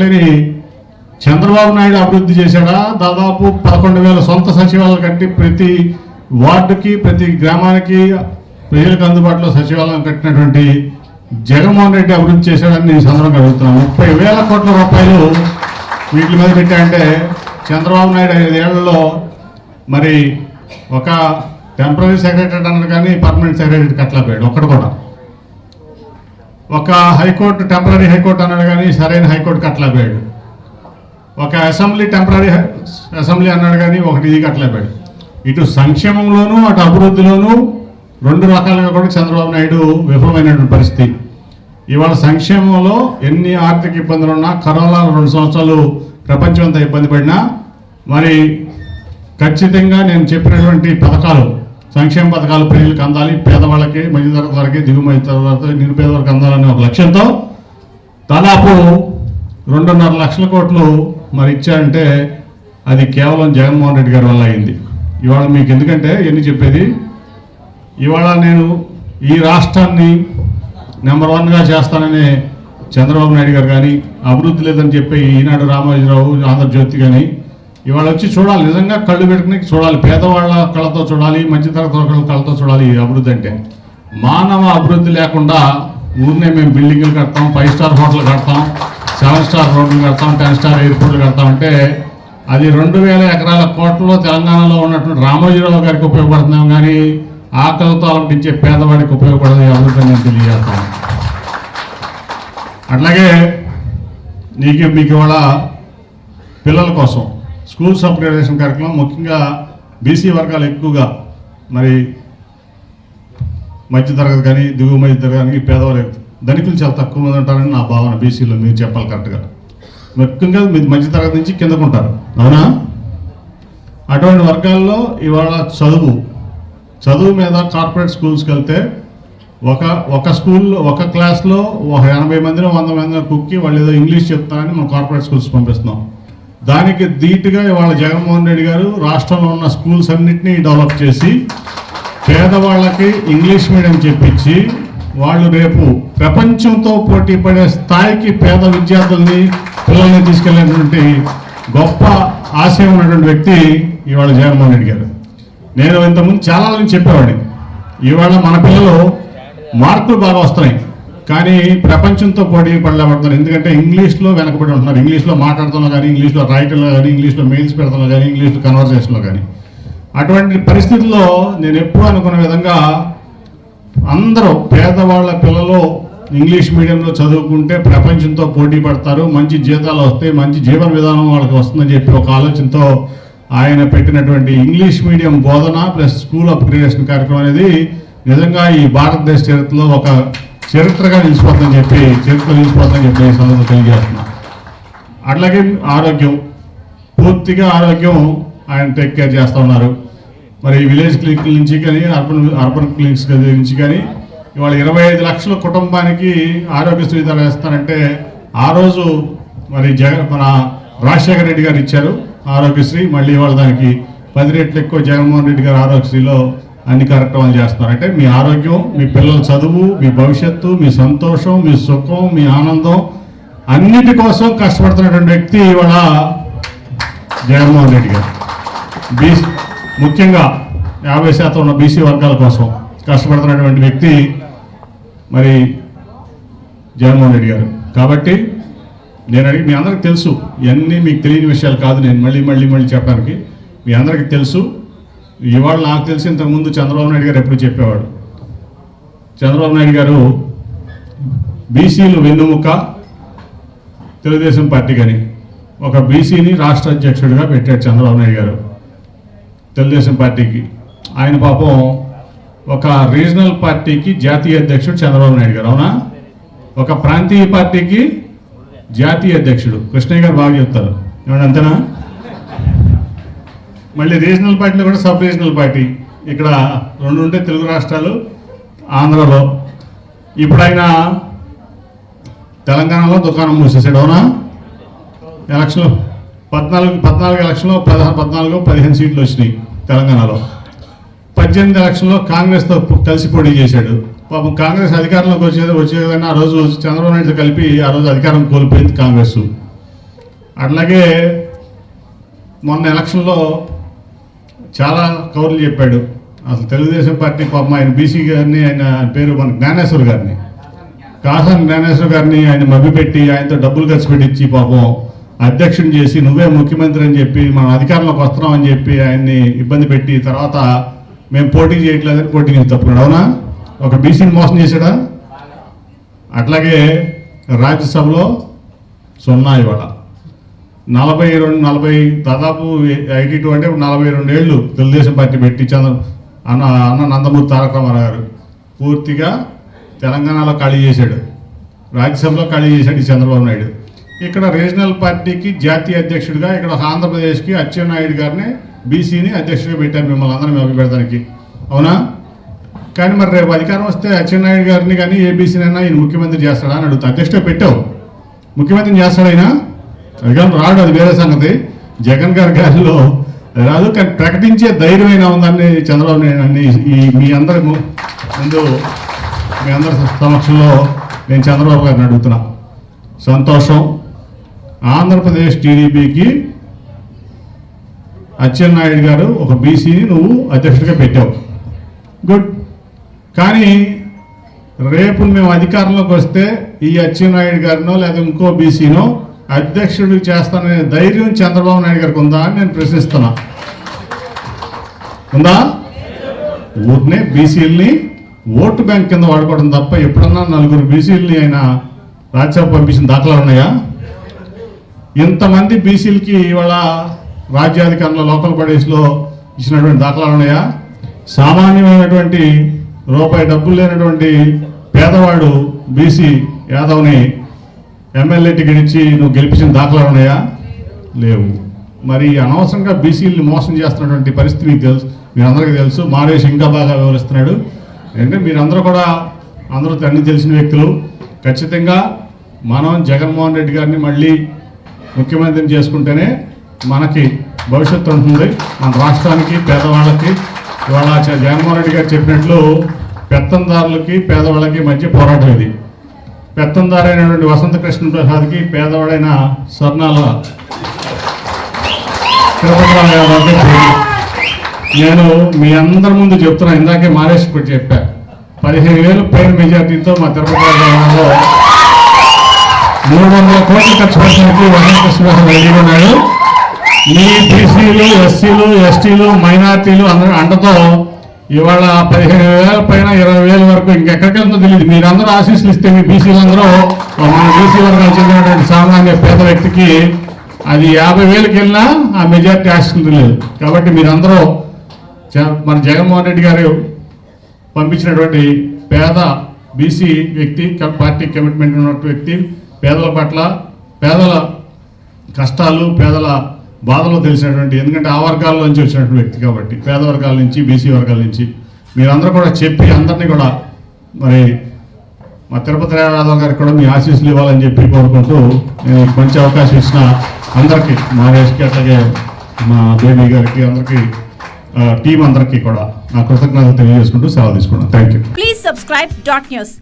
లెక్కలేని చంద్రబాబు నాయుడు అభివృద్ధి చేశాడా? దాదాపు పదకొండు వేల సొంత సచివాలయం కట్టి ప్రతి వార్డుకి ప్రతి గ్రామానికి ప్రజలకు అందుబాటులో సచివాలయం కట్టినటువంటి జగన్మోహన్ రెడ్డి అభివృద్ధి చేశాడని నేను సందర్భంగా అడుగుతున్నాను ముప్పై వేల కోట్ల రూపాయలు వీటి మీద పెట్టాయంటే చంద్రబాబు నాయుడు ఐదేళ్ళలో మరి ఒక టెంపరీ సెక్రటరీ అన్నారు కానీ పర్మనెంట్ సెక్రటరీ కట్టలేకపోయాడు ఒక్కడు కూడా. ఒక హైకోర్టు టెంపరీ హైకోర్టు అన్నాడు కానీ సరైన హైకోర్టు కట్టలేపోయాడు ఒక అసెంబ్లీ టెంపరీ అసెంబ్లీ అన్నాడు కానీ ఒకటి ఇది కట్టలేపోయాడు ఇటు సంక్షేమంలోనూ అటు అభివృద్ధిలోనూ రెండు రకాలుగా కూడా చంద్రబాబు నాయుడు విఫలమైనటువంటి పరిస్థితి. ఇవాళ సంక్షేమంలో ఎన్ని ఆర్థిక ఇబ్బందులు ఉన్నా కరోనా రెండు సంవత్సరాలు ప్రపంచం అంతా ఇబ్బంది పడినా మరి ఖచ్చితంగా నేను చెప్పినటువంటి పథకాలు సంక్షేమ పథకాలు ప్రజలకు అందాలి. పేదవాళ్ళకి మధ్యతరగతి వారికి దిగుమతి తరగతి నిరుపేద వారికి అందాలనే ఒక లక్ష్యంతో దాదాపు రెండున్నర లక్షల కోట్లు మరి ఇచ్చారంటే అది కేవలం జగన్మోహన్ రెడ్డి గారి వల్ల అయింది. ఇవాళ మీకు ఎందుకంటే ఎన్ని చెప్పేది? ఇవాళ నేను ఈ రాష్ట్రాన్ని నెంబర్ వన్గా చేస్తాననే చంద్రబాబు నాయుడు గారు కానీ అభివృద్ధి లేదని చెప్పి ఈనాడు రామోజీరావు ఆంధ్రజ్యోతి కానీ ఇవాళ వచ్చి చూడాలి. నిజంగా కళ్ళు పెట్టుకుని చూడాలి. పేదవాళ్ళ కళ్ళతో చూడాలి మధ్యతరగతి వర్గాల కళ్ళతో చూడాలి ఈ అభివృద్ధి అంటే. మానవ అభివృద్ధి లేకుండా ఊరినే మేము బిల్డింగ్లు కడతాం ఫైవ్ స్టార్ హోటల్ కడతాం సెవెన్ స్టార్ రోడ్లు కడతాం టెన్ స్టార్ ఎయిర్పోర్ట్లు కడతాం అంటే అది రెండు వేల ఎకరాల కోట్లలో తెలంగాణలో ఉన్నటువంటి రామోజీరావు గారికి ఉపయోగపడుతున్నాం కానీ ఆకలితో అలంటించే పేదవాడికి ఉపయోగపడదు ఈ అభివృద్ధి నేను తెలియజేస్తాను అట్లాగే నీకు మీకు ఇవాళ పిల్లల కోసం స్కూల్స్ అప్గ్రేడేషన్ కార్యక్రమం ముఖ్యంగా బీసీ వర్గాలు ఎక్కువగా మరి మధ్య తరగతి కానీ దిగువ మధ్య తరగతి కానీ పేదవాళ్ళు ధనికులు చాలా తక్కువ మంది ఉంటారని నా భావన బీసీలో మీరు చెప్పాలి కరెక్ట్గా. ముఖ్యంగా మీరు మధ్య తరగతి నుంచి కిందకు ఉంటారు. అవునా? అటువంటి వర్గాల్లో ఇవాళ చదువు. చదువు మీద కార్పొరేట్ స్కూల్స్కి వెళ్తే ఒక ఒక స్కూల్లో ఒక క్లాస్లో ఒక ఎనభై మందిలో వంద మందిలో కుక్కి వాళ్ళు ఏదో ఇంగ్లీష్ చెప్తారని మనం కార్పొరేట్ స్కూల్స్ పంపిస్తున్నాం. దానికి ధీటుగా ఇవాళ జగన్మోహన్ రెడ్డి గారు రాష్ట్రంలో ఉన్న స్కూల్స్ అన్నింటినీ డెవలప్ చేసి పేదవాళ్ళకి ఇంగ్లీష్ మీడియం చెప్పించి వాళ్ళు రేపు ప్రపంచంతో పోటీ పడే స్థాయికి పేద విద్యార్థుల్ని పిల్లల్ని తీసుకెళ్ళినటువంటి గొప్ప ఆశయం ఉన్నటువంటి వ్యక్తి ఇవాళ జగన్మోహన్ రెడ్డి గారు. నేను ఇంతకుముందు చాలా చెప్పేవాడిని. ఇవాళ మన పిల్లలు మార్కులు బాగా వస్తున్నాయి. కానీ ప్రపంచంతో పోటీ పడలేబడుతున్నారు ఎందుకంటే ఇంగ్లీష్లో వెనకబడి ఉంటున్నారు. ఇంగ్లీష్లో మాట్లాడుతున్నా కానీ ఇంగ్లీష్లో రాయటంలో కానీ ఇంగ్లీష్లో మెయిల్స్ పెడుతున్నా కానీ ఇంగ్లీష్లో కన్వర్సేషన్లో కానీ. అటువంటి పరిస్థితుల్లో నేను ఎప్పుడూ అనుకున్న విధంగా అందరూ పేదవాళ్ళ పిల్లలు ఇంగ్లీష్ మీడియంలో చదువుకుంటే ప్రపంచంతో పోటీ పడతారు. మంచి జీతాలు వస్తాయి. మంచి జీవన విధానం వాళ్ళకి వస్తుందని చెప్పి ఒక ఆలోచనతో ఆయన పెట్టినటువంటి ఇంగ్లీష్ మీడియం బోధన ప్లస్ స్కూల్ అప్గ్రేడేషన్ కార్యక్రమం అనేది నిజంగా ఈ భారతదేశ చరిత్రలో ఒక చరిత్రగా నిలిచిపోతుందని చెప్పి చరిత్ర నిలిచిపోతుందని చెప్పి ఈ సందర్భంగా తెలియజేస్తున్నా. అట్లాగే ఆరోగ్యం పూర్తిగా ఆరోగ్యం ఆయన టేక్ కేర్ చేస్తూ ఉన్నారు. మరి విలేజ్ క్లినిక్ నుంచి కానీ అర్బన్ అర్బన్ క్లినిక్స్ నుంచి కానీ ఇవాళ ఇరవై ఐదు లక్షల కుటుంబానికి ఆరోగ్యశ్రీ ధర వేస్తారంటే ఆ రోజు మరి జగన్ మన రాజశేఖర రెడ్డి గారు ఇచ్చారు ఆరోగ్యశ్రీ. మళ్ళీ ఇవాళ దానికి పది రెట్లు ఎక్కువ జగన్మోహన్ రెడ్డి గారు ఆరోగ్యశ్రీలో అన్ని కార్యక్రమాలు చేస్తున్నారు. అంటే మీ ఆరోగ్యం మీ పిల్లల చదువు మీ భవిష్యత్తు మీ సంతోషం మీ సుఖం మీ ఆనందం అన్నిటి కోసం కష్టపడుతున్నటువంటి వ్యక్తి ఇవాళ జగన్మోహన్ రెడ్డి గారు. బీసీ ముఖ్యంగా యాభై శాతం ఉన్న బీసీ వర్గాల కోసం కష్టపడుతున్నటువంటి వ్యక్తి మరి జగన్మోహన్ రెడ్డి గారు. కాబట్టి నేను అడిగి మీ అందరికి తెలుసు ఇవన్నీ మీకు తెలియని విషయాలు కాదు నేను మళ్ళీ మళ్ళీ మళ్ళీ చెప్పడానికి. మీ అందరికీ తెలుసు ఇవాళ నాకు తెలిసి ఇంతకుముందు చంద్రబాబు నాయుడు గారు ఎప్పుడు చెప్పేవాడు? చంద్రబాబు నాయుడు గారు బీసీలు వెన్నుముక తెలుగుదేశం పార్టీ కానీ ఒక బీసీని రాష్ట్ర అధ్యక్షుడిగా పెట్టాడు చంద్రబాబు నాయుడు గారు. తెలుగుదేశం పార్టీకి. ఆయన పాపం ఒక రీజనల్ పార్టీకి జాతీయ అధ్యక్షుడు చంద్రబాబు నాయుడు గారు అవునా? ఒక ప్రాంతీయ పార్టీకి జాతీయ అధ్యక్షుడు. కృష్ణయ్య గారు బాగా చెప్తారు. ఏమంటే అంతేనా? మళ్ళీ రీజనల్ పార్టీలో కూడా సబ్ రీజనల్ పార్టీ. ఇక్కడ రెండు ఉంటే తెలుగు రాష్ట్రాలు ఆంధ్రలో. ఇప్పుడు ఆయన తెలంగాణలో దుకాణం మూసేసాడు అవునా? ఎలక్షన్ పద్నాలుగు పద్నాలుగు ఎలక్షన్లో పదహారు పద్నాలుగు పదిహేను సీట్లు వచ్చినాయి తెలంగాణలో. పద్దెనిమిది ఎలక్షన్లో కాంగ్రెస్తో కలిసి పోటీ చేశాడు. పాపం కాంగ్రెస్ అధికారంలోకి వచ్చేది వచ్చేదని ఆ రోజు చంద్రబాబు నాయుడు కలిపి ఆ రోజు అధికారం కోల్పోయింది కాంగ్రెస్. అట్లాగే మొన్న ఎలక్షన్లో చాలా కౌరులు చెప్పాడు. అసలు తెలుగుదేశం పార్టీ పాపం ఆయన బీసీ గారిని ఆయన పేరు మన జ్ఞానేశ్వర్ గారిని. కాసాని జ్ఞానేశ్వర్ గారిని ఆయన మభ్యపెట్టి ఆయనతో డబ్బులు ఖర్చు పెట్టించి పాపం అధ్యక్షుని చేసి నువ్వే ముఖ్యమంత్రి అని చెప్పి మనం అధికారంలోకి వస్తున్నామని చెప్పి ఆయన్ని ఇబ్బంది పెట్టి తర్వాత మేము పోటీ చేయట్లేదని పోటీ నుంచి తప్పుకున్నాడు. అవునా? ఒక బీసీని మోసం చేశాడా? అట్లాగే రాజ్యసభలో సున్నా ఇవాళ నలభై రెండు నలభై దాదాపు ఎయిటీ టూ అంటే నలభై రెండు ఏళ్ళు తెలుగుదేశం పార్టీ పెట్టి చంద్ర అన్న అన్న నందమూరి తారక రామారావు గారు. పూర్తిగా తెలంగాణలో ఖాళీ చేశాడు. రాజ్యసభలో ఖాళీ చేశాడు చంద్రబాబు నాయుడు. ఇక్కడ రీజనల్ పార్టీకి జాతీయ అధ్యక్షుడిగా ఇక్కడ ఆంధ్రప్రదేశ్కి అచ్చెన్నాయుడు గారిని బీసీని అధ్యక్షుడిగా పెట్టారు మిమ్మల్ని అందరం అభిపెడతానికి అవునా? కానీ మరి రేపు అధికారం వస్తే అచ్చెన్నాయుడు గారిని కానీ ఏబీసీనైనా ఈయన ముఖ్యమంత్రి చేస్తాడా అని అడుగుతా. అధ్యక్షుడు పెట్టావు. ముఖ్యమంత్రిని చేస్తాడు ఆయన కానీ రాడు అది వేరే సంగతి. జగన్ గారి గారిలో రాదు కానీ ప్రకటించే ధైర్యమైన ఉందని చంద్రబాబు నాయుడు అన్ని ఈ మీ అందరి ముందు మీ అందరి సమక్షంలో నేను చంద్రబాబు గారిని అడుగుతున్నా. సంతోషం. ఆంధ్రప్రదేశ్ టీడీపీకి అచ్చెన్నాయుడు గారు ఒక బీసీని నువ్వు అధ్యక్షుడిగా పెట్టావు. గుడ్. కానీ రేపు మేము అధికారంలోకి వస్తే ఈ అచ్చెన్నాయుడు గారినో లేదా ఇంకో బీసీనో అధ్యక్షుడు చేస్తాననే ధైర్యం చంద్రబాబు నాయుడు గారికి ఉందా అని నేను ప్రశ్నిస్తున్నా. ఉందా? ఊరినే బీసీలని ఓటు బ్యాంక్ కింద వాడుకోవడం తప్ప ఎప్పుడన్నా నలుగురు బీసీలని ఆయన రాజ్యసభ పంపించిన దాఖలాలు ఉన్నాయా? ఇంతమంది బీసీలకి ఇవాళ రాజ్యాధికారంలో లోకల్ బాడీస్లో ఇచ్చినటువంటి దాఖలాలు ఉన్నాయా? సామాన్యమైనటువంటి రూపాయి డబ్బులు లేనటువంటి పేదవాడు బీసీ యాదవ్ని ఎమ్మెల్యే టికెట్ ఇచ్చి నువ్వు గెలిపించిన దాఖలాలు ఉన్నాయా? లేవు. మరి అనవసరంగా బీసీలు మోసం చేస్తున్నటువంటి పరిస్థితి మీకు తెలుసు. మీరందరికీ తెలుసు. మారేష్ ఇంకా బాగా వివరిస్తున్నాడు అంటే మీరందరూ కూడా అందరూ అన్ని తెలిసిన వ్యక్తులు. ఖచ్చితంగా మనం జగన్మోహన్ రెడ్డి గారిని మళ్ళీ ముఖ్యమంత్రిని చేసుకుంటేనే మనకి భవిష్యత్తు ఉంటుంది. మన రాష్ట్రానికి పేదవాళ్ళకి. ఇవాళ జగన్మోహన్ రెడ్డి గారు చెప్పినట్లు పెత్తందారులకి పేదవాళ్ళకి మధ్య పోరాటం ఇది. పెత్తందారైనటువంటి వసంత కృష్ణ ప్రసాద్కి పేదవాడైన స్వర్ణాల తిరుపతిరావు గారు నేను మీ అందరి ముందు చెప్తున్నా ఇందాకే మారేష్ కూడా చెప్పా. పదిహేను వేలు పేరు మెజార్టీతో మా తిరుపతి రాజధానిలో మూడు వందల కోట్లు ఖర్చు పెట్టడానికి వసంత కృష్ణ ఉన్నాడు మీ e, బీసీలు ఎస్సీలు ఎస్టీలు మైనార్టీలు అందరూ అండతో ఇవాళ పదిహేను వేల పైన ఇరవై వేల వరకు ఇంకెక్కడికి వెళ్తుందో తెలియదు మీరందరూ ఆశీస్సులు ఇస్తే మీ బీసీలందరూ మన బీసీ వర్గాలు చెందినటువంటి సామాన్య పేద వ్యక్తికి అది యాభై వేలకు వెళ్ళినా ఆ మెజార్టీ ఆశిస్తుంది లేదు కాబట్టి మీరందరూ జ- మన జగన్మోహన్ రెడ్డి గారు పంపించినటువంటి పేద బీసీ వ్యక్తి పార్టీ కమిట్మెంట్ ఉన్నటువంటి వ్యక్తి పేదల పట్ల పేదల కష్టాలు పేదల బాధలో తెలిసినటువంటి ఎందుకంటే ఆ వర్గాల నుంచి వచ్చినటువంటి వ్యక్తి కాబట్టి పేద వర్గాల నుంచి బీసీ వర్గాల నుంచి మీరందరూ కూడా చెప్పి అందరినీ కూడా మరి మా తిరుపతి రామారావు గారికి కూడా మీ ఆశీస్సులు ఇవ్వాలని చెప్పి కోరుకుంటూ నేను మంచి అవకాశం ఇచ్చిన అందరికీ మహేష్కి అట్లాగే మా బేబీ గారికి అందరికీ టీం అందరికీ కూడా నా కృతజ్ఞతలు తెలియజేసుకుంటూ సెలవు తీసుకున్నాను. Thank you please subscribe dot news